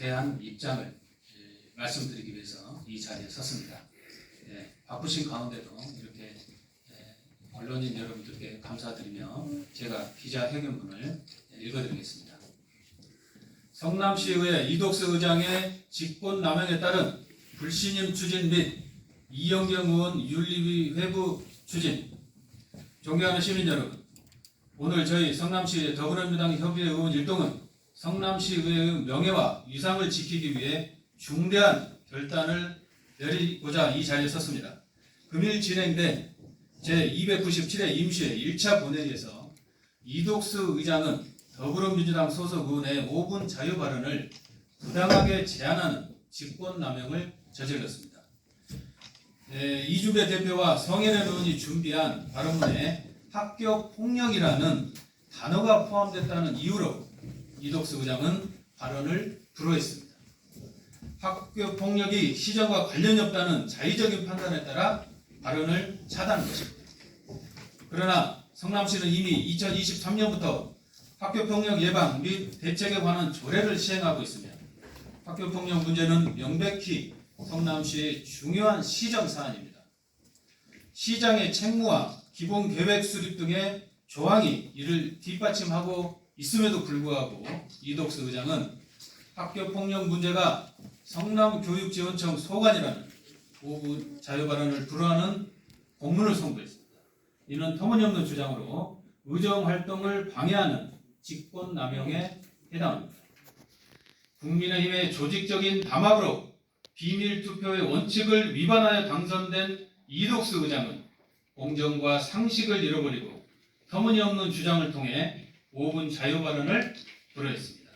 대한 입장을 예, 말씀드리기 위해서 이 자리에 섰습니다. 예, 바쁘신 가운데도 이렇게 예, 언론인 여러분들께 감사드리며 제가 기자회견문을 읽어드리겠습니다. 성남시의회 이독수 의장의 직권 남용에 따른 불신임 추진 및 이영경 의원 윤리위 회부 추진 존경하는 시민 여러분 오늘 저희 성남시 더불어민주당 협의회 의원 일동은 성남시의회의 명예와 위상을 지키기 위해 중대한 결단을 내리고자 이 자리에 섰습니다. 금일 진행된 제297회 임시회 1차 본회의에서 이독수 의장은 더불어민주당 소속 의원의 5분 자유 발언을 부당하게 제한하는 직권남용을 저질렀습니다. 네, 이주배 대표와 성현애 의원이 준비한 발언문에 학교 폭력이라는 단어가 포함됐다는 이유로 이독수 의장은 발언을 불허했습니다. 학교 폭력이 시정과 관련이 없다는 자의적인 판단에 따라 발언을 차단한 것입니다. 그러나 성남시는 이미 2023년부터 학교 폭력 예방 및 대책에 관한 조례를 시행하고 있으며 학교 폭력 문제는 명백히 성남시의 중요한 시정 사안입니다. 시장의 책무와 기본 계획 수립 등의 조항이 이를 뒷받침하고 있음에도 불구하고 이독수 의장은 학교 폭력 문제가 성남 교육지원청 소관이라는 오부 자유 발언을 불허하는 공문을 송부했습니다. 이는 터무니없는 주장으로 의정 활동을 방해하는 직권 남용에 해당합니다. 국민의힘의 조직적인 담합으로 비밀 투표의 원칙을 위반하여 당선된 이독수 의장은 공정과 상식을 잃어버리고 터무니없는 주장을 통해 5분 자유 발언을 불허했습니다.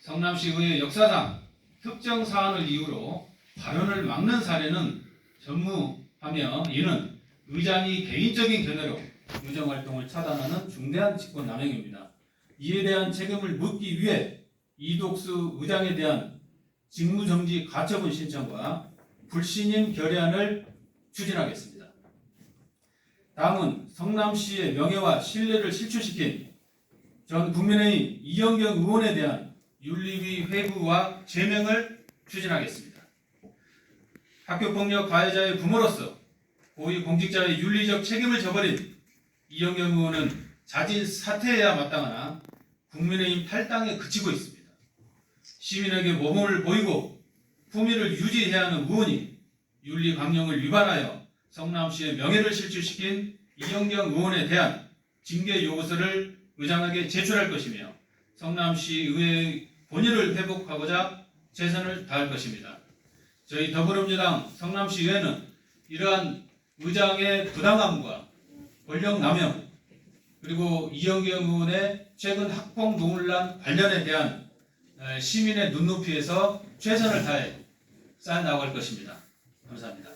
성남시 의회 역사상 특정 사안을 이유로 발언을 막는 사례는 전무하며 이는 의장이 개인적인 견해로 의정 활동을 차단하는 중대한 직권 남용입니다. 이에 대한 책임을 묻기 위해 이독수 의장에 대한 직무정지 가처분 신청과 불신임 결의안을 추진하겠습니다. 다음은 성남시의 명예와 신뢰를 실추시킨 전 국민의힘 이영경 의원에 대한 윤리위 회부와 제명을 추진하겠습니다. 학교폭력 가해자의 부모로서 고위 공직자의 윤리적 책임을 져버린 이영경 의원은 자진 사퇴해야 마땅하나 국민의힘 탈당에 그치고 있습니다. 시민에게 모범을 보이고 품위를 유지해야 하는 의원이 윤리 강령을 위반하여 성남시의 명예를 실추시킨 이영경 의원에 대한 징계 요구서를 의장에게 제출할 것이며 성남시 의회의 본의를 회복하고자 최선을 다할 것입니다. 저희 더불어민주당 성남시 의회는 이러한 의장의 부당함과 권력 남용 그리고 이영경 의원의 최근 학폭 논란 관련에 대한 에, 시민의 눈높이에서 최선을 다해 쌓아 나갈 것입니다. 감사합니다.